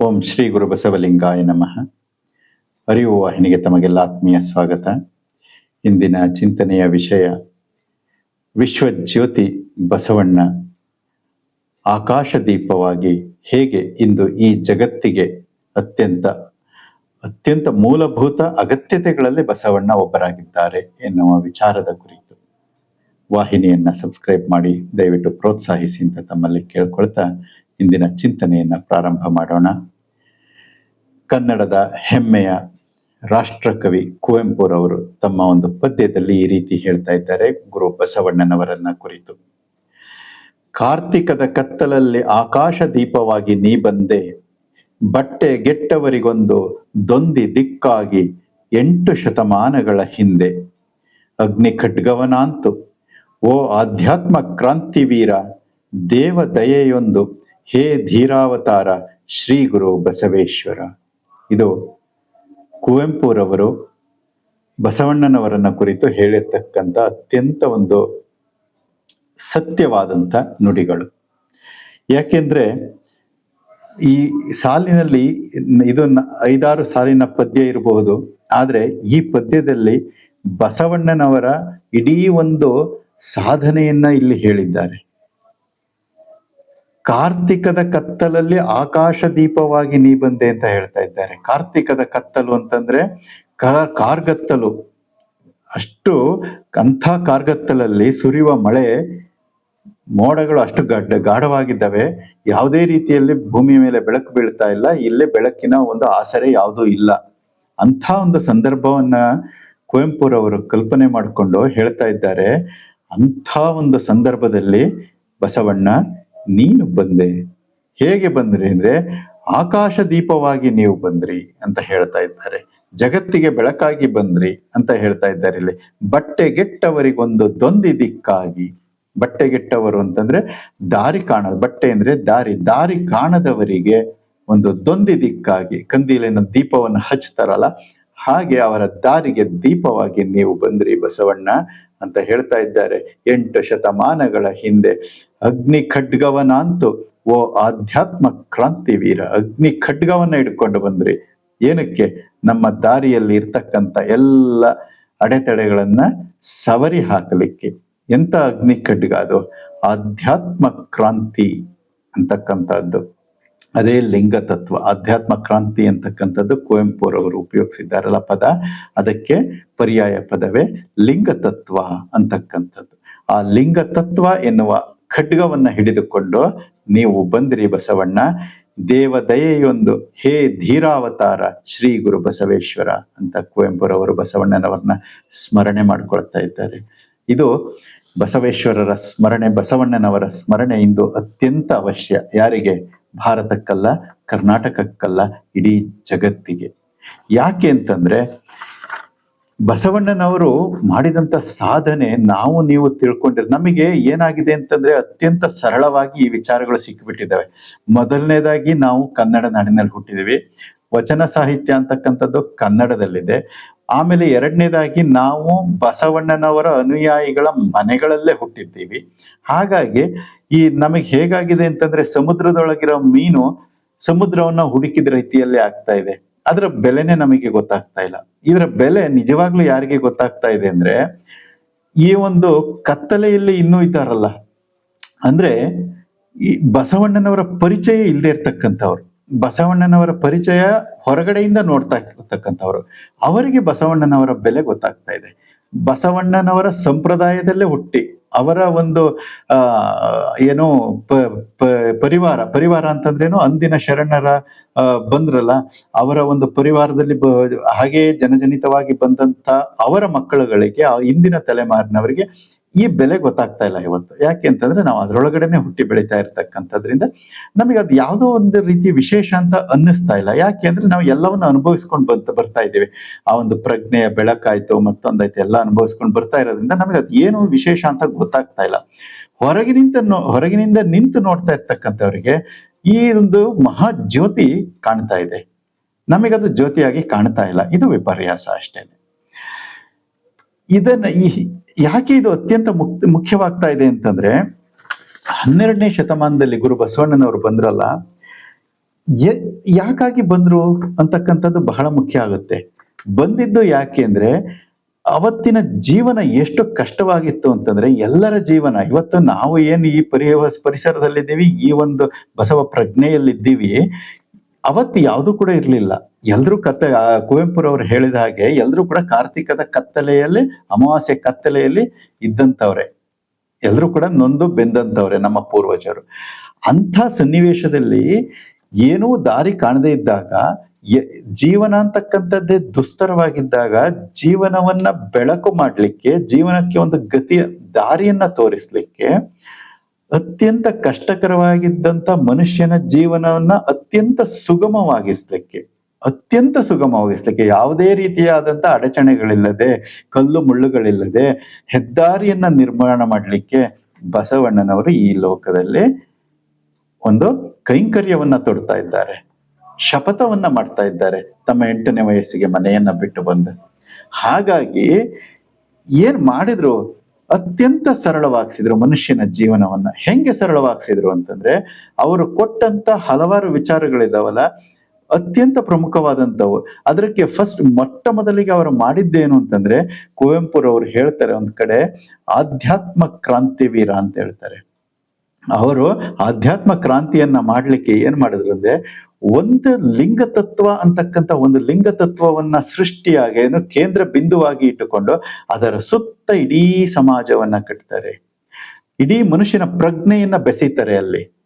ಓಂ ಶ್ರೀ ಗುರು ಬಸವಲಿಂಗಾಯ ನಮಃ. ಅರಿವು ವಾಹಿನಿಗೆ ತಮಗೆಲ್ಲ ಆತ್ಮೀಯ ಸ್ವಾಗತ. ಇಂದಿನ ಚಿಂತನೆಯ ವಿಷಯ ವಿಶ್ವಜ್ಯೋತಿ ಬಸವಣ್ಣ ಆಕಾಶ ದೀಪವಾಗಿ ಹೇಗೆ ಇಂದು ಈ ಜಗತ್ತಿಗೆ ಅತ್ಯಂತ ಅತ್ಯಂತ ಮೂಲಭೂತ ಅಗತ್ಯತೆಗಳಲ್ಲಿ ಬಸವಣ್ಣ ಒಬ್ಬರಾಗಿದ್ದಾರೆ ಎನ್ನುವ ವಿಚಾರದ ಕುರಿತು. ವಾಹಿನಿಯನ್ನ ಸಬ್ಸ್ಕ್ರೈಬ್ ಮಾಡಿ, ದಯವಿಟ್ಟು ಪ್ರೋತ್ಸಾಹಿಸಿ ಅಂತ ತಮ್ಮಲ್ಲಿ ಕೇಳ್ಕೊಳ್ತಾ ಇಂದಿನ ಚಿಂತನೆಯನ್ನ ಪ್ರಾರಂಭ ಮಾಡೋಣ. ಕನ್ನಡದ ಹೆಮ್ಮೆಯ ರಾಷ್ಟ್ರಕವಿ ಕುವೆಂಪುರವರು ತಮ್ಮ ಒಂದು ಪದ್ಯದಲ್ಲಿ ಈ ರೀತಿ ಹೇಳ್ತಾ ಇದ್ದಾರೆ, ಗುರು ಬಸವಣ್ಣನವರನ್ನ ಕುರಿತು. ಕಾರ್ತಿಕದ ಕತ್ತಲಲ್ಲಿ ಆಕಾಶ ದೀಪವಾಗಿ ನೀ ಬಂದೆ, ಬಟ್ಟೆ ಗೆಟ್ಟವರಿಗೊಂದು ದೊಂದಿ ದಿಕ್ಕಾಗಿ ಎಂಟು ಶತಮಾನಗಳ ಹಿಂದೆ. ಅಗ್ನಿ ಖಡ್ಗವನಾಂತು ಓ ಆಧ್ಯಾತ್ಮ ಕ್ರಾಂತಿವೀರ ದೇವ ದಯೆಯೊಂದು ಹೇ ಧೀರಾವತಾರ ಶ್ರೀ ಗುರು ಬಸವೇಶ್ವರ. ಇದು ಕುವೆಂಪುರವರು ಬಸವಣ್ಣನವರನ್ನ ಕುರಿತು ಹೇಳಿರ್ತಕ್ಕಂಥ ಅತ್ಯಂತ ಒಂದು ಸತ್ಯವಾದಂಥ ನುಡಿಗಳು. ಯಾಕೆಂದ್ರೆ ಈ ಸಾಲಿನಲ್ಲಿ ಇದು ಐದಾರು ಸಾಲಿನ ಪದ್ಯ ಇರಬಹುದು, ಆದರೆ ಈ ಪದ್ಯದಲ್ಲಿ ಬಸವಣ್ಣನವರ ಇಡೀ ಒಂದು ಸಾಧನೆಯನ್ನ ಇಲ್ಲಿ ಹೇಳಿದ್ದಾರೆ. ಕಾರ್ತಿಕದ ಕತ್ತಲಲ್ಲಿ ಆಕಾಶ ದೀಪವಾಗಿ ನೀ ಬಂದೆ ಅಂತ ಹೇಳ್ತಾ ಇದ್ದಾರೆ. ಕಾರ್ತಿಕದ ಕತ್ತಲು ಅಂತಂದ್ರೆ ಕಾರ್ಗತ್ತಲು. ಅಷ್ಟು ಅಂಥ ಕಾರ್ಗತ್ತಲಲ್ಲಿ ಸುರಿಯುವ ಮಳೆ ಮೋಡಗಳು ಅಷ್ಟು ಗಡ್ಡ, ಗಾಢವಾಗಿದ್ದಾವೆ. ಯಾವುದೇ ರೀತಿಯಲ್ಲಿ ಭೂಮಿಯ ಮೇಲೆ ಬೆಳಕು ಬೀಳ್ತಾ ಇಲ್ಲ. ಇಲ್ಲೇ ಬೆಳಕಿನ ಒಂದು ಆಸರೆ ಯಾವುದೂ ಇಲ್ಲ. ಅಂಥ ಒಂದು ಸಂದರ್ಭವನ್ನ ಕುವೆಂಪುರವರು ಕಲ್ಪನೆ ಮಾಡಿಕೊಂಡು ಹೇಳ್ತಾ ಇದ್ದಾರೆ. ಅಂಥ ಒಂದು ಸಂದರ್ಭದಲ್ಲಿ ಬಸವಣ್ಣ ನೀನು ಬಂದೆ. ಹೇಗೆ ಬಂದ್ರಿ ಅಂದ್ರೆ ಆಕಾಶ ದೀಪವಾಗಿ ನೀವು ಬಂದ್ರಿ ಅಂತ ಹೇಳ್ತಾ ಇದ್ದಾರೆ. ಜಗತ್ತಿಗೆ ಬೆಳಕಾಗಿ ಬಂದ್ರಿ ಅಂತ ಹೇಳ್ತಾ ಇದ್ದಾರೆ ಇಲ್ಲಿ. ಬಟ್ಟೆಗೆಟ್ಟವರಿಗೊಂದು ದೊಂದಿ ದಿಕ್ಕಾಗಿ ಬಟ್ಟೆಗೆಟ್ಟವರು ಅಂತಂದ್ರೆ ದಾರಿ ಕಾಣ ಬಟ್ಟೆ ಅಂದ್ರೆ ದಾರಿ ದಾರಿ ಕಾಣದವರಿಗೆ ಒಂದು ದೊಂದಿ ದಿಕ್ಕಾಗಿ ಕಂದೀಲಿನ ದೀಪವನ್ನು ಹಚ್ತಾರಲ್ಲ, ಹಾಗೆ ಅವರ ದಾರಿಗೆ ದೀಪವಾಗಿ ನೀವು ಬಂದ್ರಿ ಬಸವಣ್ಣ. ಅಂತ ಹೇಳ್ತಾ ಇದ್ದಾರೆ. ಎಂಟು ಶತಮಾನಗಳ ಹಿಂದೆ ಅಗ್ನಿ ಖಡ್ಗವನಂತೂ, ಓ ಆಧ್ಯಾತ್ಮ ಕ್ರಾಂತಿ ವೀರ, ಅಗ್ನಿ ಖಡ್ಗವನ್ನ ಹಿಡ್ಕೊಂಡು ಬಂದ್ರಿ. ಏನಕ್ಕೆ? ನಮ್ಮ ದಾರಿಯಲ್ಲಿ ಇರ್ತಕ್ಕಂಥ ಎಲ್ಲ ಅಡೆತಡೆಗಳನ್ನ ಸವರಿ ಹಾಕಲಿಕ್ಕೆ. ಎಂತ ಅಗ್ನಿ ಖಡ್ಗ ಅದು? ಆಧ್ಯಾತ್ಮ ಕ್ರಾಂತಿ ಅಂತಕ್ಕಂಥದ್ದು. ಅದೇ ಲಿಂಗ ತತ್ವ, ಆಧ್ಯಾತ್ಮ ಕ್ರಾಂತಿ ಅಂತಕ್ಕಂಥದ್ದು ಕುವೆಂಪುರವರು ಉಪಯೋಗಿಸಿದ್ದಾರಲ್ಲ ಪದ. ಅದಕ್ಕೆ ಪರ್ಯಾಯ ಪದವೇ ಲಿಂಗ ತತ್ವ ಅಂತಕ್ಕಂಥದ್ದು. ಆ ಲಿಂಗ ತತ್ವ ಎನ್ನುವ ಖಡ್ಗವನ್ನು ಹಿಡಿದುಕೊಂಡು ನೀವು ಬಂದಿರಿ ಬಸವಣ್ಣ, ದೇವ ದಯೆಯೊಂದು ಹೇ ಧೀರಾವತಾರ ಶ್ರೀ ಗುರು ಬಸವೇಶ್ವರ ಅಂತ ಕುವೆಂಪುರವರು ಬಸವಣ್ಣನವರನ್ನ ಸ್ಮರಣೆ ಮಾಡ್ಕೊಳ್ತಾ ಇದ್ದಾರೆ. ಇದು ಬಸವೇಶ್ವರರ ಸ್ಮರಣೆ, ಬಸವಣ್ಣನವರ ಸ್ಮರಣೆ ಇಂದು ಅತ್ಯಂತ ಅವಶ್ಯ. ಯಾರಿಗೆ? ಭಾರತಕ್ಕಲ್ಲ, ಕರ್ನಾಟಕಕ್ಕಲ್ಲ, ಇಡೀ ಜಗತ್ತಿಗೆ. ಯಾಕೆ ಅಂತಂದ್ರೆ, ಬಸವಣ್ಣನವರು ಮಾಡಿದಂತ ಸಾಧನೆ ನಾವು ನೀವು ತಿಳ್ಕೊಂಡಿರ ನಮಗೆ ಏನಾಗಿದೆ ಅಂತಂದ್ರೆ ಅತ್ಯಂತ ಸರಳವಾಗಿ ಈ ವಿಚಾರಗಳು ಸಿಕ್ಕಿಬಿಟ್ಟಿದ್ದಾವೆ. ಮೊದಲನೇದಾಗಿ ನಾವು ಕನ್ನಡ ನಾಡಿನಲ್ಲಿ ಹುಟ್ಟಿದೀವಿ ವಚನ ಸಾಹಿತ್ಯ ಅಂತಕ್ಕಂಥದ್ದು ಕನ್ನಡದಲ್ಲಿದೆ. ಆಮೇಲೆ ಎರಡನೇದಾಗಿ ನಾವು ಬಸವಣ್ಣನವರ ಅನುಯಾಯಿಗಳ ಮನೆಗಳಲ್ಲೇ ಹುಟ್ಟಿದ್ದೀವಿ. ಹಾಗಾಗಿ ಈ ನಮಗೆ ಹೇಗಾಗಿದೆ ಅಂತಂದ್ರೆ ಸಮುದ್ರದೊಳಗಿರೋ ಮೀನು ಸಮುದ್ರವನ್ನ ಹುಡುಕಿದ ರೀತಿಯಲ್ಲಿ ಆಗ್ತಾ ಇದೆ. ಅದರ ಬೆಲೆನೇ ನಮಗೆ ಗೊತ್ತಾಗ್ತಾ ಇಲ್ಲ. ಇದರ ಬೆಲೆ ನಿಜವಾಗ್ಲೂ ಯಾರಿಗೆ ಗೊತ್ತಾಗ್ತಾ ಇದೆ ಅಂದ್ರೆ ಈ ಒಂದು ಕತ್ತಲೆಯಲ್ಲಿ ಇನ್ನೂ ಇದ್ದಾರಲ್ಲ. ಅಂದ್ರೆ ಈ ಬಸವಣ್ಣನವರ ಪರಿಚಯ ಇಲ್ಲದೆ ಇರ್ತಕ್ಕಂಥವ್ರು. ಬಸವಣ್ಣನವರ ಪರಿಚಯ ಹೊರಗಡೆಯಿಂದ ನೋಡ್ತಾ ಇರ್ತಕ್ಕಂಥವ್ರು. ಅವರಿಗೆ ಬಸವಣ್ಣನವರ ಬೆಲೆ ಗೊತ್ತಾಗ್ತಾ ಇದೆ. ಬಸವಣ್ಣನವರ ಸಂಪ್ರದಾಯದಲ್ಲೇ ಹುಟ್ಟಿ, ಅವರ ಒಂದು, ಆ, ಏನು ಪರಿವಾರ ಪರಿವಾರ ಅಂತಂದ್ರೇನು ಅಂದಿನ ಶರಣರ ಬಂದ್ರಲ್ಲ, ಅವರ ಒಂದು ಪರಿವಾರದಲ್ಲಿ ಹಾಗೆ ಜನಜನಿತವಾಗಿ ಬಂದಂತ ಅವರ ಮಕ್ಕಳುಗಳಿಗೆ ಇಂದಿನ ತಲೆಮಾರಿನವರಿಗೆ ಈ ಬೆಲೆ ಗೊತ್ತಾಗ್ತಾ ಇಲ್ಲ ಇವತ್ತು. ಯಾಕೆ ಅಂತಂದ್ರೆ ನಾವು ಅದರೊಳಗಡೆನೆ ಹುಟ್ಟಿ ಬೆಳೀತಾ ಇರ್ತಕ್ಕಂಥದ್ರಿಂದ ನಮಗೆ ಅದು ಯಾವುದೋ ಒಂದು ರೀತಿ ವಿಶೇಷ ಅಂತ ಅನ್ನಿಸ್ತಾ ಇಲ್ಲ. ಯಾಕೆ ಅಂದ್ರೆ ನಾವು ಎಲ್ಲವನ್ನು ಅನುಭವಿಸ್ಕೊಂಡು ಬಂತ, ಬರ್ತಾ ಇದ್ದೀವಿ. ಆ ಒಂದು ಪ್ರಜ್ಞೆಯ ಬೆಳಕಾಯ್ತು, ಮತ್ತೊಂದಾಯ್ತು ಎಲ್ಲ ಅನುಭವಿಸ್ಕೊಂಡು ಬರ್ತಾ ಇರೋದ್ರಿಂದ ನಮಗೆ ಅದು ಏನು ವಿಶೇಷ ಅಂತ ಗೊತ್ತಾಗ್ತಾ ಇಲ್ಲ. ಹೊರಗಿನಿಂದ ಹೊರಗಿನಿಂದ ನಿಂತು ನೋಡ್ತಾ ಇರ್ತಕ್ಕಂಥವ್ರಿಗೆ ಈ ಒಂದು ಮಹಾ ಜ್ಯೋತಿ ಕಾಣ್ತಾ ಇದೆ. ನಮಗದು ಜ್ಯೋತಿಯಾಗಿ ಕಾಣ್ತಾ ಇಲ್ಲ. ಇದು ವಿಪರ್ಯಾಸ ಅಷ್ಟೇ ಇದನ್ನ ಈ ಯಾಕೆ ಇದು ಅತ್ಯಂತ ಮುಖ್ಯ ಮುಖ್ಯವಾಗ್ತಾ ಇದೆ ಅಂತಂದ್ರೆ, ಹನ್ನೆರಡನೇ ಶತಮಾನದಲ್ಲಿ ಗುರು ಬಸವಣ್ಣನವರು ಬಂದ್ರಲ್ಲ ಯಾಕಾಗಿ ಬಂದ್ರು ಅಂತಕ್ಕಂಥದ್ದು ಬಹಳ ಮುಖ್ಯ ಆಗುತ್ತೆ. ಬಂದಿದ್ದು ಯಾಕೆ ಅಂದ್ರೆ, ಅವತ್ತಿನ ಜೀವನ ಎಷ್ಟು ಕಷ್ಟವಾಗಿತ್ತು ಅಂತಂದ್ರೆ, ಎಲ್ಲರ ಜೀವನ, ಇವತ್ತು ನಾವು ಏನು ಈ ಪರಿ ಪರಿಸರದಲ್ಲಿದ್ದೀವಿ, ಈ ಒಂದು ಬಸವ ಪ್ರಜ್ಞೆಯಲ್ಲಿದ್ದೀವಿ ಅವತ್ತು ಯಾವುದು ಕೂಡ ಇರಲಿಲ್ಲ. ಎಲ್ರೂ ಕತ್ತ ಕುವೆಂಪುರವರು ಹೇಳಿದ ಹಾಗೆ ಎಲ್ರೂ ಕೂಡ ಕಾರ್ತಿಕದ ಕತ್ತಲೆಯಲ್ಲಿ, ಅಮಾವಾಸ್ಯ ಕತ್ತಲೆಯಲ್ಲಿ ಇದ್ದಂಥವ್ರೆ. ಎಲ್ರೂ ಕೂಡ ನೊಂದು ಬೆಂದಂಥವ್ರೆ ನಮ್ಮ ಪೂರ್ವಜರು. ಅಂಥ ಸನ್ನಿವೇಶದಲ್ಲಿ ಏನೂ ದಾರಿ ಕಾಣದೇ ಇದ್ದಾಗ ಜೀವನ ಅಂತಕ್ಕಂಥದ್ದೇ ದುಸ್ತರವಾಗಿದ್ದಾಗ ಜೀವನವನ್ನ ಬೆಳಕು ಮಾಡಲಿಕ್ಕೆ, ಜೀವನಕ್ಕೆ ಒಂದು ಗತಿಯ, ದಾರಿಯನ್ನ ತೋರಿಸ್ಲಿಕ್ಕೆ ಅತ್ಯಂತ ಕಷ್ಟಕರವಾಗಿದ್ದಂತ ಮನುಷ್ಯನ ಜೀವನವನ್ನ ಅತ್ಯಂತ ಸುಗಮವಾಗಿಸ್ಲಿಕ್ಕೆ ಅತ್ಯಂತ ಸುಗಮವಾಗಿಸ್ಲಿಕ್ಕೆ ಯಾವುದೇ ರೀತಿಯಾದಂತ ಅಡಚಣೆಗಳಿಲ್ಲದೆ, ಕಲ್ಲು ಮುಳ್ಳುಗಳಿಲ್ಲದೆ ಹೆದ್ದಾರಿಯನ್ನ ನಿರ್ಮಾಣ ಮಾಡಲಿಕ್ಕೆ ಬಸವಣ್ಣನವರು ಈ ಲೋಕದಲ್ಲಿ ಒಂದು ಕೈಂಕರ್ಯವನ್ನ ತೊಡ್ತಾ ಇದ್ದಾರೆ. ಶಪಥವನ್ನ ಮಾಡ್ತಾ ಇದ್ದಾರೆ ತಮ್ಮ ಎಂಟನೇ ವಯಸ್ಸಿಗೆ ಮನೆಯನ್ನ ಬಿಟ್ಟು ಬಂದು. ಹಾಗಾಗಿ ಏನ್ ಮಾಡಿದ್ರು ಅತ್ಯಂತ ಸರಳವಾಗಿಸಿದ್ರು ಮನುಷ್ಯನ ಜೀವನವನ್ನ. ಹೆಂಗೆ ಸರಳವಾಗಿಸಿದ್ರು ಅಂತಂದ್ರೆ, ಅವರು ಕೊಟ್ಟಂತ ಹಲವಾರು ವಿಚಾರಗಳಿದಾವಲ್ಲ, ಅತ್ಯಂತ ಪ್ರಮುಖವಾದಂಥವು ಅದಕ್ಕೆ ಫಸ್ಟ್ ಮೊಟ್ಟ ಮೊದಲಿಗೆ ಅವರು ಮಾಡಿದ್ದೇನು ಅಂತಂದ್ರೆ, ಕುವೆಂಪುರವರು ಹೇಳ್ತಾರೆ ಒಂದ್ ಕಡೆ, ಆಧ್ಯಾತ್ಮ ಕ್ರಾಂತಿವೀರ ಅಂತ ಹೇಳ್ತಾರೆ. ಅವರು ಆಧ್ಯಾತ್ಮ ಕ್ರಾಂತಿಯನ್ನ ಮಾಡಲಿಕ್ಕೆ ಏನ್ ಮಾಡಿದ್ರು ಅಂದ್ರೆ ಒಂದು ಲಿಂಗ ತತ್ವ ಅಂತಕ್ಕಂಥ ಒಂದು ಲಿಂಗ ತತ್ವವನ್ನ ಸೃಷ್ಟಿಯಾಗಿ ಏನು ಕೇಂದ್ರ ಬಿಂದುವಾಗಿ ಇಟ್ಟುಕೊಂಡು ಅದರ ಸುತ್ತ ಇಡೀ ಸಮಾಜವನ್ನ ಕಟ್ತಾರೆ. ಇಡೀ ಮನುಷ್ಯನ ಪ್ರಜ್ಞೆಯನ್ನ ಬೆಸೀತಾರೆ ಅಲ್ಲಿ.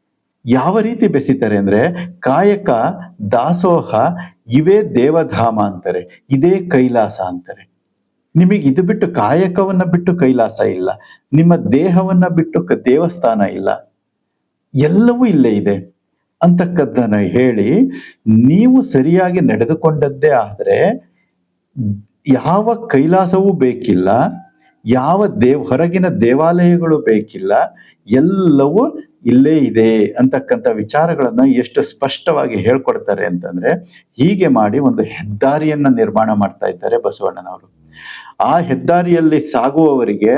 ಯಾವ ರೀತಿ ಬೆಸೀತಾರೆ ಅಂದ್ರೆ ಕಾಯಕ, ದಾಸೋಹ, ಇವೇ ದೇವಧಾಮ ಅಂತಾರೆ, ಇದೇ ಕೈಲಾಸ ಅಂತಾರೆ. ನಿಮಗೆ ಇದು ಬಿಟ್ಟು ಕಾಯಕವನ್ನ ಬಿಟ್ಟು ಕೈಲಾಸ ಇಲ್ಲ, ನಿಮ್ಮ ದೇಹವನ್ನ ಬಿಟ್ಟು ದೇವಸ್ಥಾನ ಇಲ್ಲ. ಎಲ್ಲವೂ ಇಲ್ಲೇ ಇದೆ. ಅಂತಕ್ಕದ್ದನ್ನು ಹೇಳಿ ನೀವು ಸರಿಯಾಗಿ ನಡೆದುಕೊಂಡದ್ದೇ ಆದರೆ ಯಾವ ಕೈಲಾಸವೂ ಬೇಕಿಲ್ಲ, ಯಾವ ದೇವ್, ಹೊರಗಿನ ದೇವಾಲಯಗಳು ಬೇಕಿಲ್ಲ, ಎಲ್ಲವೂ ಇಲ್ಲೇ ಇದೆ ಅಂತಕ್ಕಂಥ ವಿಚಾರಗಳನ್ನು ಎಷ್ಟು ಸ್ಪಷ್ಟವಾಗಿ ಹೇಳ್ಕೊಡ್ತಾರೆ ಅಂತಂದ್ರೆ ಹೀಗೆ ಮಾಡಿ ಒಂದು ಹೆದ್ದಾರಿಯನ್ನು ನಿರ್ಮಾಣ ಮಾಡ್ತಾ ಇದ್ದಾರೆ ಬಸವಣ್ಣನವರು. ಆ ಹೆದ್ದಾರಿಯಲ್ಲಿ ಸಾಗುವವರಿಗೆ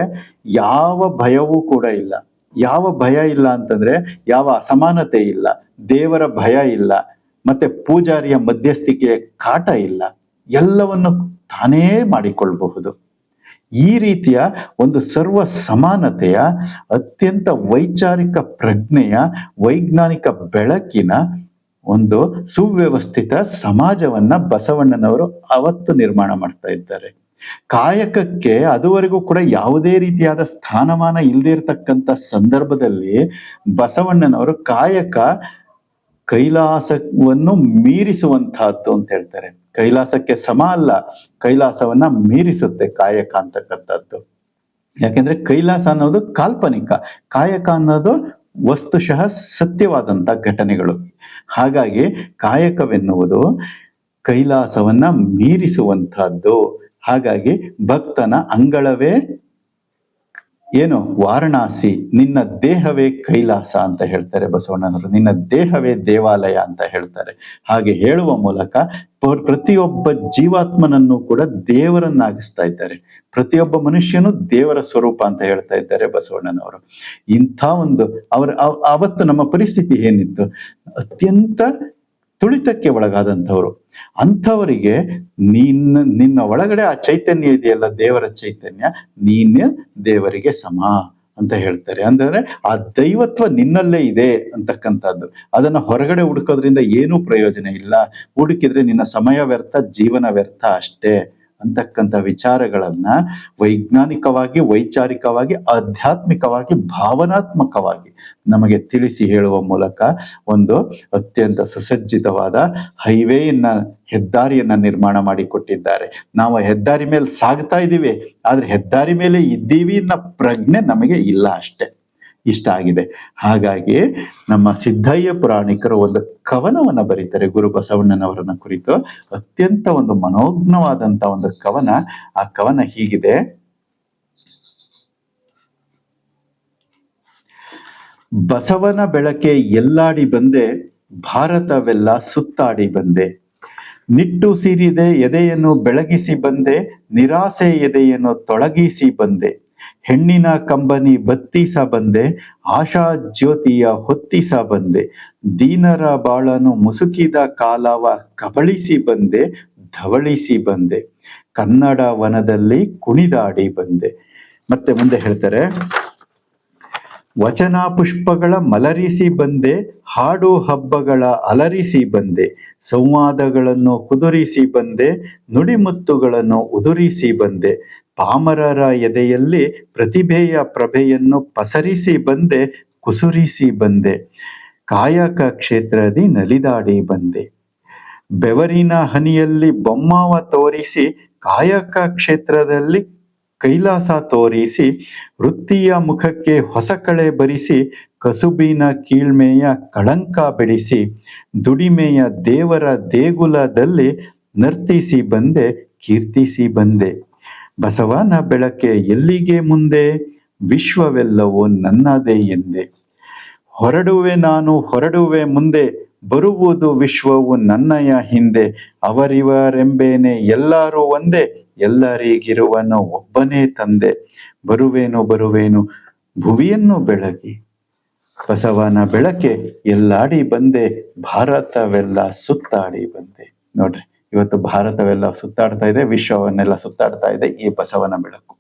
ಯಾವ ಭಯವೂ ಕೂಡ ಇಲ್ಲ. ಯಾವ ಭಯ ಇಲ್ಲ ಅಂತಂದ್ರೆ ಯಾವ ಅಸಮಾನತೆ ಇಲ್ಲ, ದೇವರ ಭಯ ಇಲ್ಲ, ಮತ್ತೆ ಪೂಜಾರಿಯ ಮಧ್ಯಸ್ಥಿಕೆಯ ಕಾಟ ಇಲ್ಲ, ಎಲ್ಲವನ್ನು ತಾನೇ ಮಾಡಿಕೊಳ್ಳಬಹುದು ಈ ರೀತಿಯ ಒಂದು ಸರ್ವ ಸಮಾನತೆಯ, ಅತ್ಯಂತ ವೈಚಾರಿಕ ಪ್ರಜ್ಞೆಯ, ವೈಜ್ಞಾನಿಕ ಬೆಳಕಿನ ಒಂದು ಸುವ್ಯವಸ್ಥಿತ ಸಮಾಜವನ್ನ ಬಸವಣ್ಣನವರು ಅವತ್ತು ನಿರ್ಮಾಣ ಮಾಡ್ತಾ ಇದ್ದಾರೆ. ಕಾಯಕಕ್ಕೆ ಅದುವರೆಗೂ ಕೂಡ ಯಾವುದೇ ರೀತಿಯಾದ ಸ್ಥಾನಮಾನ ಇಲ್ಲದೆ ಇರತಕ್ಕಂಥ ಸಂದರ್ಭದಲ್ಲಿ ಬಸವಣ್ಣನವರು ಕಾಯಕ ಕೈಲಾಸವನ್ನು ಮೀರಿಸುವಂತಹದ್ದು ಅಂತ ಹೇಳ್ತಾರೆ. ಕೈಲಾಸಕ್ಕೆ ಸಮ ಅಲ್ಲ, ಕೈಲಾಸವನ್ನ ಮೀರಿಸುತ್ತೆ ಕಾಯಕ ಅಂತಕ್ಕಂಥದ್ದು. ಯಾಕೆಂದ್ರೆ ಕೈಲಾಸ ಅನ್ನೋದು ಕಾಲ್ಪನಿಕ, ಕಾಯಕ ಅನ್ನೋದು ವಸ್ತುಶಃ ಸತ್ಯವಾದಂತ ಘಟನೆಗಳು. ಹಾಗಾಗಿ ಕಾಯಕವೆನ್ನುವುದು ಕೈಲಾಸವನ್ನ ಮೀರಿಸುವಂತಹದ್ದು ಹಾಗಾಗಿ ಭಕ್ತನ ಅಂಗಳವೇ ಏನು? ವಾರಣಾಸಿ. ನಿನ್ನ ದೇಹವೇ ಕೈಲಾಸ ಅಂತ ಹೇಳ್ತಾರೆ ಬಸವಣ್ಣನವರು. ನಿನ್ನ ದೇಹವೇ ದೇವಾಲಯ ಅಂತ ಹೇಳ್ತಾರೆ. ಹಾಗೆ ಹೇಳುವ ಮೂಲಕ ಪ್ರತಿಯೊಬ್ಬ ಜೀವಾತ್ಮನನ್ನು ಕೂಡ ದೇವರನ್ನಾಗಿಸ್ತಾ ಇದ್ದಾರೆ. ಪ್ರತಿಯೊಬ್ಬ ಮನುಷ್ಯನು ದೇವರ ಸ್ವರೂಪ ಅಂತ ಹೇಳ್ತಾ ಇದ್ದಾರೆ ಬಸವಣ್ಣನವರು. ಇಂಥ ಒಂದು ಅವರ, ಅವ- ಅವತ್ತು ನಮ್ಮ ಪರಿಸ್ಥಿತಿ ಏನಿತ್ತು? ಅತ್ಯಂತ ತುಳಿತಕ್ಕೆ ಒಳಗಾದಂಥವ್ರು. ಅಂಥವರಿಗೆ ನಿನ್ನ ನಿನ್ನ ಒಳಗಡೆ ಆ ಚೈತನ್ಯ ಇದೆಯಲ್ಲ, ದೇವರ ಚೈತನ್ಯ, ನೀನೇ ದೇವರಿಗೆ ಸಮ ಅಂತ ಹೇಳ್ತಾರೆ. ಅಂದ್ರೆ ಆ ದೈವತ್ವ ನಿನ್ನಲ್ಲೇ ಇದೆ ಅಂತಕ್ಕಂಥದ್ದು. ಅದನ್ನ ಹೊರಗಡೆ ಹುಡುಕೋದ್ರಿಂದ ಏನೂ ಪ್ರಯೋಜನ ಇಲ್ಲ. ಹುಡುಕಿದ್ರೆ ನಿನ್ನ ಸಮಯ ವ್ಯರ್ಥ, ಜೀವನ ವ್ಯರ್ಥ ಅಷ್ಟೇ. ಅಂತಕ್ಕಂಥ ವಿಚಾರಗಳನ್ನ ವೈಜ್ಞಾನಿಕವಾಗಿ, ವೈಚಾರಿಕವಾಗಿ, ಆಧ್ಯಾತ್ಮಿಕವಾಗಿ, ಭಾವನಾತ್ಮಕವಾಗಿ ನಮಗೆ ತಿಳಿಸಿ ಹೇಳುವ ಮೂಲಕ ಒಂದು ಅತ್ಯಂತ ಸುಸಜ್ಜಿತವಾದ ಹೈವೇಯನ್ನ, ಹೆದ್ದಾರಿಯನ್ನ ನಿರ್ಮಾಣ ಮಾಡಿಕೊಟ್ಟಿದ್ದಾರೆ. ನಾವು ಹೆದ್ದಾರಿ ಮೇಲೆ ಸಾಗ್ತಾ ಇದ್ದೀವಿ, ಆದ್ರೆ ಹೆದ್ದಾರಿ ಮೇಲೆ ಇದ್ದೀವಿ ಅನ್ನೋ ಪ್ರಜ್ಞೆ ನಮಗೆ ಇಲ್ಲ ಅಷ್ಟೇ. ಇಷ್ಟ ಆಗಿದೆ. ಹಾಗಾಗಿ ನಮ್ಮ ಸಿದ್ದಯ್ಯ ಪುರಾಣಿಕರು ಒಂದು ಕವನವನ್ನ ಬರೀತಾರೆ. ಗುರು ಬಸವಣ್ಣನವರನ್ನ ಕುರಿತು ಅತ್ಯಂತ ಒಂದು ಮನೋಜ್ಞವಾದಂತ ಒಂದು ಕವನ. ಆ ಕವನ ಹೀಗಿದೆ. ಬಸವನ ಬೆಳಕೆ ಎಲ್ಲಾಡಿ ಬಂದೆ, ಭಾರತವೆಲ್ಲ ಸುತ್ತಾಡಿ ಬಂದೆ. ನಿಟ್ಟು ಸೀರಿದೆ, ಎದೆಯನ್ನು ಬೆಳಗಿಸಿ ಬಂದೆ, ನಿರಾಸೆ ಎದೆಯನ್ನು ತೊಳಗಿಸಿ ಬಂದೆ. ಹೆಣ್ಣಿನ ಕಂಬನಿ ಬತ್ತಿಸ ಬಂದೆ, ಆಶಾ ಜ್ಯೋತಿಯ ಹೊತ್ತಿಸ ಬಂದೆ. ದೀನರ ಬಾಳನು ಮುಸುಕಿದ ಕಾಲವ ಕಬಳಿಸಿ ಬಂದೆ, ಧವಳಿಸಿ ಬಂದೆ. ಕನ್ನಡ ವನದಲ್ಲಿ ಕುಣಿದಾಡಿ ಬಂದೆ. ಮತ್ತೆ ಮುಂದೆ ಹೇಳ್ತಾರೆ, ವಚನ ಪುಷ್ಪಗಳ ಮಲರಿಸಿ ಬಂದೆ, ಹಾಡು ಹಬ್ಬಗಳ ಅಲರಿಸಿ ಬಂದೆ. ಸಂವಾದಗಳನ್ನು ಕುದುರಿಸಿ ಬಂದೆ, ನುಡಿಮುತ್ತುಗಳನ್ನು ಉದುರಿಸಿ ಬಂದೆ. ಪಾಮರರ ಎದೆಯಲ್ಲಿ ಪ್ರತಿಭೆಯ ಪ್ರಭೆಯನ್ನು ಪಸರಿಸಿ ಬಂದೆ, ಕುಸುರಿಸಿ ಬಂದೆ. ಕಾಯಕ ಕ್ಷೇತ್ರದಿ ನಲಿದಾಡಿ ಬಂದೆ. ಬೆವರಿನ ಹನಿಯಲ್ಲಿ ಬೊಮ್ಮಾವ ತೋರಿಸಿ, ಕಾಯಕ ಕ್ಷೇತ್ರದಲ್ಲಿ ಕೈಲಾಸ ತೋರಿಸಿ, ವೃತ್ತಿಯ ಮುಖಕ್ಕೆ ಹೊಸ ಕಳೆ ಬರಿಸಿ, ಕಸುಬಿನ ಕೀಳ್ಮೆಯ ಕಳಂಕ ಬೆಳೆಸಿ, ದುಡಿಮೆಯ ದೇವರ ದೇಗುಲದಲ್ಲಿ ನರ್ತಿಸಿ ಬಂದೆ, ಕೀರ್ತಿಸಿ ಬಂದೆ. ಬಸವನ ಬೆಳಕೆ ಎಲ್ಲಿಗೆ ಮುಂದೆ? ವಿಶ್ವವೆಲ್ಲವೂ ನನ್ನದೇ ಎಂದೆ. ಹೊರಡುವೆ ನಾನು, ಹೊರಡುವೆ ಮುಂದೆ. ಬರುವುದು ವಿಶ್ವವು ನನ್ನಯ ಹಿಂದೆ. ಅವರಿವರೆಂಬೇನೆ ಎಲ್ಲರೂ ಒಂದೇ. ಎಲ್ಲರಿಗಿರುವನು ಒಬ್ಬನೇ ತಂದೆ. ಬರುವೇನು ಬರುವೇನು, ಭುವಿಯನ್ನು ಬೆಳಗಿ. ಬಸವನ ಬೆಳಕೆ ಎಲ್ಲಾಡಿ ಬಂದೆ. ಭಾರತವೆಲ್ಲ ಸುತ್ತಾಡಿ ಬಂದೆ. ನೋಡ್ರಿ. ಇವತ್ತು ಭಾರತವೆಲ್ಲ ಸುತ್ತಾಡ್ತಾ ಇದೆ, ವಿಶ್ವವನ್ನೆಲ್ಲ ಸುತ್ತಾಡ್ತಾ ಇದೆ ಈ ಬಸವನ ಬೆಳಕು.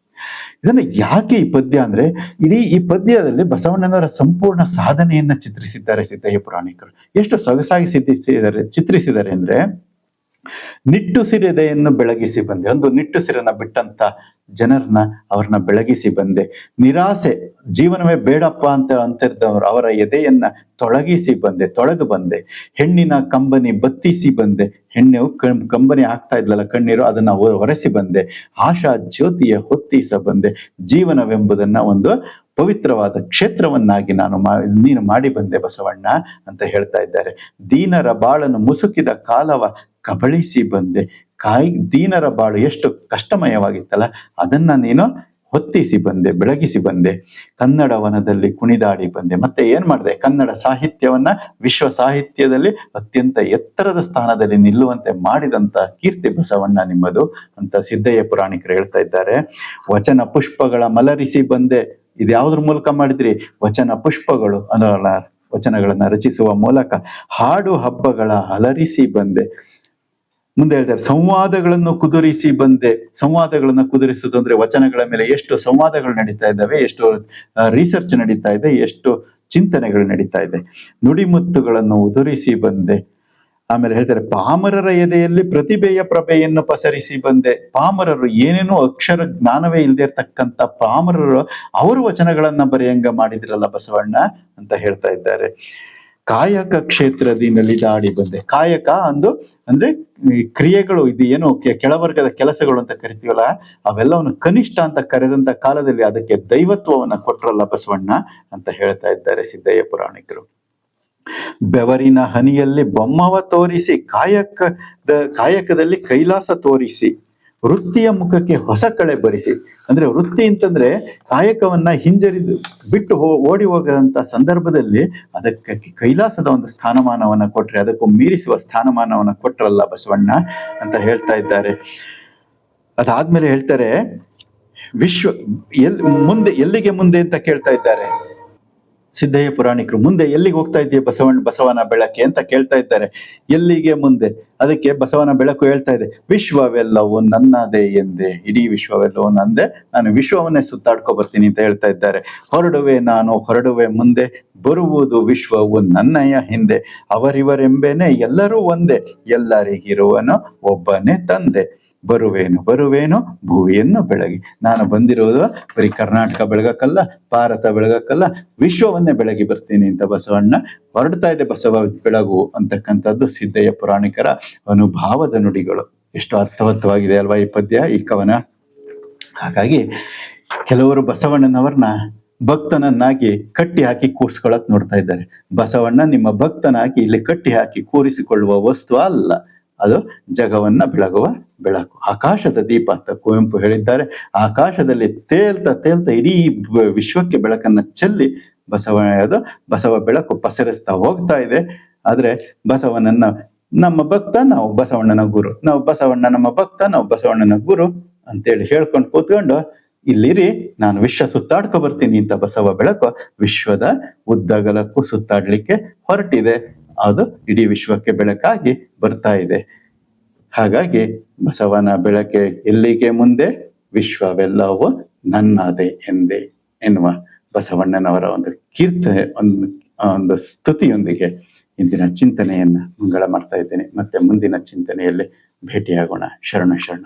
ಇದನ್ನ ಯಾಕೆ ಈ ಪದ್ಯ ಅಂದ್ರೆ, ಇಡೀ ಈ ಪದ್ಯದಲ್ಲಿ ಬಸವಣ್ಣನವರ ಸಂಪೂರ್ಣ ಸಾಧನೆಯನ್ನ ಚಿತ್ರಿಸಿದ್ದಾರೆ ಸಿದ್ದಯ್ಯ ಪುರಾಣಿಕರು. ಎಷ್ಟು ಸೊಗಸಾಗಿ ಸಿದ್ಧಿಸಿದ್ದಾರೆ ಚಿತ್ರಿಸಿದ್ದಾರೆ ಅಂದ್ರೆ, ನಿಟ್ಟುಸಿರೆದೆಯನ್ನು ಬೆಳಗಿಸಿ ಬಂದೆ. ಒಂದು ನಿಟ್ಟುಸಿರನ್ನ ಬಿಟ್ಟಂತ ಜನರನ್ನ ಅವ್ರನ್ನ ಬೆಳಗಿಸಿ ಬಂದೆ. ನಿರಾಸೆ, ಜೀವನವೇ ಬೇಡಪ್ಪ ಅಂತ ಅಂತಿರ್ದವ್ರು ಅವರ ಎದೆಯನ್ನ ತೊಳಗಿಸಿ ಬಂದೆ, ತೊಳೆದು ಬಂದೆ. ಹೆಣ್ಣಿನ ಕಂಬನಿ ಬತ್ತಿಸಿ ಬಂದೆ. ಹೆಣ್ಣು ಕಂಬನಿ ಆಗ್ತಾ ಇದ್ಲಲ್ಲ ಕಣ್ಣೀರು, ಅದನ್ನ ಹೊರೆಸಿ ಬಂದೆ. ಆಶಾ ಜ್ಯೋತಿಯ ಹೊತ್ತಿಸ ಬಂದೆ. ಜೀವನವೆಂಬುದನ್ನ ಒಂದು ಪವಿತ್ರವಾದ ಕ್ಷೇತ್ರವನ್ನಾಗಿ ನಾನು ಮಾ, ನೀನು ಮಾಡಿ ಬಂದೆ ಬಸವಣ್ಣ ಅಂತ ಹೇಳ್ತಾ ಇದ್ದಾರೆ. ದೀನರ ಬಾಳನ್ನು ಮುಸುಕಿದ ಕಾಲವ ಕಬಳಿಸಿ ಬಂದೆ. ಕಾಯಿ, ದೀನರ ಬಾಳು ಎಷ್ಟು ಕಷ್ಟಮಯವಾಗಿತ್ತಲ್ಲ, ಅದನ್ನ ನೀನು ಹೊತ್ತಿಸಿ ಬಂದೆ, ಬೆಳಗಿಸಿ ಬಂದೆ. ಕನ್ನಡ ವನದಲ್ಲಿ ಕುಣಿದಾಡಿ ಬಂದೆ. ಮತ್ತೆ ಏನ್ ಮಾಡಿದೆ? ಕನ್ನಡ ಸಾಹಿತ್ಯವನ್ನ ವಿಶ್ವ ಸಾಹಿತ್ಯದಲ್ಲಿ ಅತ್ಯಂತ ಎತ್ತರದ ಸ್ಥಾನದಲ್ಲಿ ನಿಲ್ಲುವಂತೆ ಮಾಡಿದಂತ ಕೀರ್ತಿ ಬಸವಣ್ಣ ನಿಮ್ಮದು ಅಂತ ಸಿದ್ದಯ್ಯ ಪುರಾಣಿಕರು ಹೇಳ್ತಾ ಇದ್ದಾರೆ. ವಚನ ಪುಷ್ಪಗಳ ಮಲರಿಸಿ ಬಂದೆ. ಇದು ಯಾವ್ದ್ರ ಮೂಲಕ ಮಾಡಿದ್ರಿ? ವಚನ ಪುಷ್ಪಗಳು ಅನ್ನೋಲ್ಲ ವಚನಗಳನ್ನ ರಚಿಸುವ ಮೂಲಕ ಹಾಡು ಹಬ್ಬಗಳ ಅಲರಿಸಿ ಬಂದೆ. ಮುಂದೆ ಹೇಳ್ತಾರೆ, ಸಂವಾದಗಳನ್ನು ಕುದುರಿಸಿ ಬಂದೆ. ಸಂವಾದಗಳನ್ನ ಕುದುರಿಸೋದು ಅಂದ್ರೆ ವಚನಗಳ ಮೇಲೆ ಎಷ್ಟು ಸಂವಾದಗಳು ನಡೀತಾ ಇದ್ದಾವೆ, ಎಷ್ಟು ರಿಸರ್ಚ್ ನಡೀತಾ ಇದೆ, ಎಷ್ಟು ಚಿಂತನೆಗಳು ನಡೀತಾ ಇದೆ. ನುಡಿಮುತ್ತುಗಳನ್ನು ಉದುರಿಸಿ ಬಂದೆ. ಆಮೇಲೆ ಹೇಳ್ತಾರೆ, ಪಾಮರರ ಎದೆಯಲ್ಲಿ ಪ್ರತಿಭೆಯ ಪ್ರಭೆಯನ್ನು ಪಸರಿಸಿ ಬಂದೆ. ಪಾಮರರು ಏನೇನೋ ಅಕ್ಷರ ಜ್ಞಾನವೇ ಇಲ್ಲದೆ ಇರ್ತಕ್ಕಂಥ ಪಾಮರರು ಅವರು ವಚನಗಳನ್ನ ಬರೆಯಂಗ ಮಾಡಿದ್ರಲ್ಲ ಬಸವಣ್ಣ ಅಂತ ಹೇಳ್ತಾ ಇದ್ದಾರೆ. ಕಾಯಕ ಕ್ಷೇತ್ರದಿ ದಾಡಿ ಬಂದೆ. ಕಾಯಕ ಅಂದು ಅಂದ್ರೆ ಕ್ರಿಯೆಗಳು, ಇದು ಏನು ಕೆಳವರ್ಗದ ಕೆಲಸಗಳು ಅಂತ ಕರಿತೀವಲ್ಲ ಅವೆಲ್ಲವನ್ನು ಕನಿಷ್ಠ ಅಂತ ಕರೆದಂತ ಕಾಲದಲ್ಲಿ ಅದಕ್ಕೆ ದೈವತ್ವವನ್ನ ಕೊಟ್ರಲ್ಲ ಬಸವಣ್ಣ ಅಂತ ಹೇಳ್ತಾ ಇದ್ದಾರೆ ಸಿದ್ದಯ್ಯ ಪುರಾಣಿಕರು. ಬೆವರಿನ ಹನಿಯಲ್ಲಿ ಬೊಮ್ಮವ ತೋರಿಸಿ ಕಾಯಕದ ಕಾಯಕದಲ್ಲಿ ಕೈಲಾಸ ತೋರಿಸಿ, ವೃತ್ತಿಯ ಮುಖಕ್ಕೆ ಹೊಸ ಕಳೆ ಬರಿಸಿ. ಅಂದ್ರೆ ವೃತ್ತಿ ಅಂತಂದ್ರೆ ಕಾಯಕವನ್ನ ಹಿಂಜರಿದು ಬಿಟ್ಟು ಹೋ, ಓಡಿ ಹೋಗದಂತ ಸಂದರ್ಭದಲ್ಲಿ ಅದಕ್ಕೆ ಕೈಲಾಸದ ಒಂದು ಸ್ಥಾನಮಾನವನ್ನ ಕೊಟ್ರೆ, ಅದಕ್ಕೂ ಮೀರಿಸುವ ಸ್ಥಾನಮಾನವನ್ನ ಕೊಟ್ರಲ್ಲ ಬಸವಣ್ಣ ಅಂತ ಹೇಳ್ತಾ ಇದ್ದಾರೆ. ಅದಾದ್ಮೇಲೆ ಹೇಳ್ತಾರೆ, ವಿಶ್ವ ಎಲ್, ಮುಂದೆ ಎಲ್ಲಿಗೆ ಮುಂದೆ ಅಂತ ಕೇಳ್ತಾ ಇದ್ದಾರೆ. ಸಿದ್ದಯ್ಯ ಪುರಾಣಿಕರು, ಮುಂದೆ ಎಲ್ಲಿಗೆ ಹೋಗ್ತಾ ಇದೆಯಾ ಬಸವಣ್ಣ, ಬಸವನ ಬೆಳಕೆ ಅಂತ ಕೇಳ್ತಾ ಇದ್ದಾರೆ. ಎಲ್ಲಿಗೆ ಮುಂದೆ? ಅದಕ್ಕೆ ಬಸವನ ಬೆಳಕು ಹೇಳ್ತಾ ಇದೆ, ವಿಶ್ವವೆಲ್ಲವೂ ನನ್ನದೇ ಎಂದೆ, ಇಡೀ ವಿಶ್ವವೆಲ್ಲವೂ ನಂದೆ, ನಾನು ವಿಶ್ವವನ್ನೇ ಸುತ್ತಾಡ್ಕೊ ಬರ್ತೀನಿ ಅಂತ ಹೇಳ್ತಾ ಇದ್ದಾರೆ. ಹೊರಡುವೆ ನಾನು, ಹೊರಡುವೆ ಮುಂದೆ, ಬರುವುದು ವಿಶ್ವವು ನನ್ನಯ ಹಿಂದೆ, ಅವರಿವರೆಂಬೇನೆ ಎಲ್ಲರೂ ಒಂದೇ ಎಲ್ಲರಿಗಿರುವನು ಒಬ್ಬನೇ ತಂದೆ. ಬರುವೇನು ಬರುವೇನು, ಭುವಿಯನ್ನು ಬೆಳಗಿ. ನಾನು ಬಂದಿರುವುದು ಬರೀ ಕರ್ನಾಟಕ ಬೆಳಗಕ್ಕಲ್ಲ, ಭಾರತ ಬೆಳಗಕ್ಕಲ್ಲ, ವಿಶ್ವವನ್ನೇ ಬೆಳಗಿ ಬರ್ತೀನಿ ಅಂತ ಬಸವಣ್ಣ ಹೊರಡ್ತಾ ಇದೆ ಬಸವ ಬೆಳಗು ಅಂತಕ್ಕಂಥದ್ದು ಸಿದ್ದಯ್ಯ ಪುರಾಣಿಕರ ಅನುಭಾವದ ನುಡಿಗಳು. ಎಷ್ಟು ಅರ್ಥವತ್ತವಾಗಿದೆ ಅಲ್ವಾ ಈ ಪದ್ಯ, ಈ ಕವನ? ಹಾಗಾಗಿ ಕೆಲವರು ಬಸವಣ್ಣನವರನ್ನ ಭಕ್ತನನ್ನಾಗಿ ಕಟ್ಟಿ ಹಾಕಿ ಕೂರಿಸ್ಕೊಳಕ್ ನೋಡ್ತಾ ಇದ್ದಾರೆ. ಬಸವಣ್ಣ ನಿಮ್ಮ ಭಕ್ತನಾಗಿ ಇಲ್ಲಿ ಕಟ್ಟಿ ಹಾಕಿ ಕೂರಿಸಿಕೊಳ್ಳುವ ವಸ್ತು ಅಲ್ಲ, ಅದು ಜಗವನ್ನ ಬೆಳಗುವ ಬೆಳಕು. ಆಕಾಶದ ದೀಪ ಅಂತ ಕುವೆಂಪು ಹೇಳಿದ್ದಾರೆ. ಆಕಾಶದಲ್ಲಿ ತೇಲ್ತಾ ತೇಲ್ತಾ ಇಡೀ ವಿಶ್ವಕ್ಕೆ ಬೆಳಕನ್ನ ಚೆಲ್ಲಿ ಬಸವ ಅದು ಬಸವ ಬೆಳಕು ಪಸರಿಸ್ತಾ ಹೋಗ್ತಾ ಇದೆ. ಆದ್ರೆ ಬಸವನನ್ನ ನಮ್ಮ ಭಕ್ತ ನಾವು ಬಸವಣ್ಣನ ಗುರು. ನಾವು ಬಸವಣ್ಣ ನಮ್ಮ ಭಕ್ತ, ನಾವು ಬಸವಣ್ಣನ ಗುರು ಅಂತೇಳಿ ಹೇಳ್ಕೊಂಡು ಕೂತ್ಕೊಂಡು, ಇಲ್ಲಿರಿ, ನಾನು ವಿಶ್ವ ಸುತ್ತಾಡ್ಕೊ ಬರ್ತೀನಿ ಅಂತ ಬಸವ ಬೆಳಕು ವಿಶ್ವದ ಉದ್ದಗಲಕ್ಕೂ ಸುತ್ತಾಡ್ಲಿಕ್ಕೆ ಹೊರಟಿದೆ. ಅದು ಇಡೀ ವಿಶ್ವಕ್ಕೆ ಬೆಳಕಾಗಿ ಬರ್ತಾ ಇದೆ. ಹಾಗಾಗಿ ಬಸವನ ಬೆಳಕೆ ಎಲ್ಲಿಗೆ ಮುಂದೆ ವಿಶ್ವವೆಲ್ಲವೂ ನನ್ನದೇ ಎಂದೇ ಎನ್ನುವ ಬಸವಣ್ಣನವರ ಒಂದು ಕೀರ್ತನೆ ಒಂದು ಒಂದು ಸ್ತುತಿಯೊಂದಿಗೆ ಇಂದಿನ ಚಿಂತನೆಯನ್ನ ಮಂಗಳ ಮಾಡ್ತಾ ಇದ್ದೇನೆ. ಮತ್ತೆ ಮುಂದಿನ ಚಿಂತನೆಯಲ್ಲಿ ಭೇಟಿಯಾಗೋಣ. ಶರಣ ಶರಣ